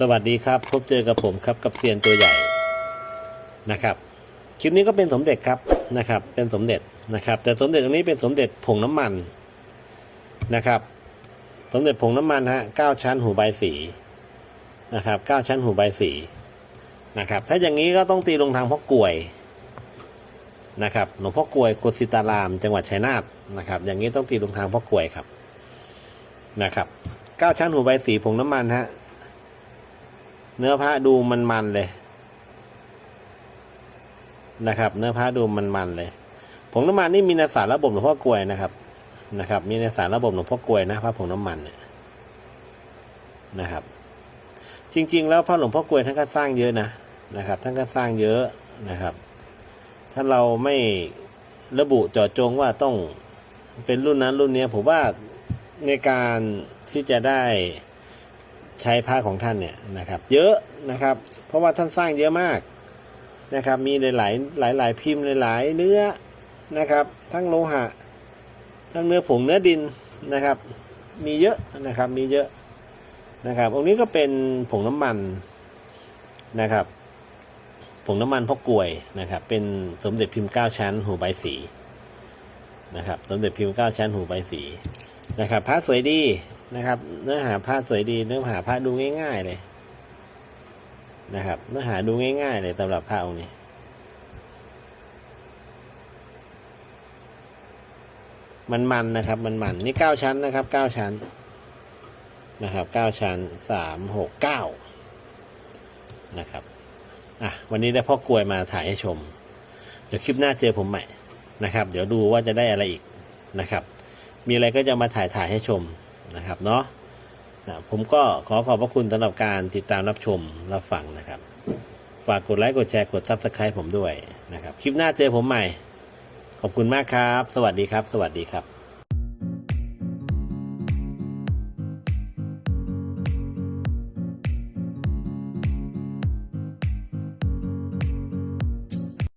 สวัสดีครับ พบเจอกับผมครับกับเซียนตัวใหญ่นะครับคลิปนี้ก็เป็นสมเด็จครับนะครับ เป็นสมเด็จนะครับ แต่สมเด็จตรงนี้เป็นสมเด็จผงน้ำมันนะครับ สมเด็จผงน้ำมันฮะเก้าชั้นหูใบสีนะครับเก้าชั้นหูใบสีนะครับ ถ้าอย่างนี้ก็ต้องตีลงทางพ่อกลวยนะครับหลวงพ่อกลวยกุสิตาราม จังหวัดชัยนาทนะครับ อย่างนี้ต้องตีลงทางพ่อกลวยครับนะครับเก้าชั้นหูใบสีผงน้ำมันฮะ เนื้อผ้าดูมันมันเลยนะครับ เนื้อผ้าดูมันมันเลยผงน้ำมันนี่มีในสารระบบหลวงพ่อกลวยนะครับนะครับ มีในสารระบบหลวงพ่อกลวยนะผ้าผงน้ำมันเนี่ยนะครับ จริง ๆ แล้วพระหลวงพ่อกลวยท่านก็สร้างเยอะนะนะครับ ท่านก็สร้างเยอะนะครับ ถ้าเราไม่ระบุเจาะจงว่าต้องเป็นรุ่นนั้นรุ่นนี้ผมว่าในการที่จะได้ ใช้ผ้าของท่านเนี่ยนะครับ เยอะนะครับ เพราะว่าท่านสร้างเยอะมากนะครับ มีหลายหลายหลายพิมพ์หลายเนื้อนะครับ ทั้งโลหะ ทั้งเนื้อผงเนื้อดินนะครับ มีเยอะนะครับมีเยอะนะครับองค์นี้ก็เป็นผงน้ำมันนะครับผงน้ำมันพ่อกลวยนะครับ เป็นสมเด็จพิมพ์เก้าชั้น หูใบสีนะครับ สมเด็จพิมพ์เก้าชั้นหูใบสีนะครับผ้าสวยดี นะครับ เนื้อหาผ้าสวยดีเนื้อหาผ้าดูง่าย ๆ เลยนะครับ เนื้อหาดูง่ายๆเลยสำหรับผ้าองค์นี้มันมันนะครับ มันมันนี่เก้าชั้นนะครับเก้าชั้น นะครับเก้าชั้นสามหกเก้านะครับอะวันนี้ได้พ่อกลวยมาถ่ายให้ชม เดี๋ยวคลิปหน้าเจอผมใหม่นะครับ เดี๋ยวดูว่าจะได้อะไรอีกนะครับ มีอะไรก็จะมาถ่ายถ่ายให้ชม นะครับเนาะผมก็ขอขอบพระคุณสำหรับการติดตามรับชมรับฟังนะครับ ฝากกดไลค์กดแชร์กดซับสไครต์ผมด้วยนะครับ คลิปหน้าเจอผมใหม่ ขอบคุณมากครับ สวัสดีครับ สวัสดีครับ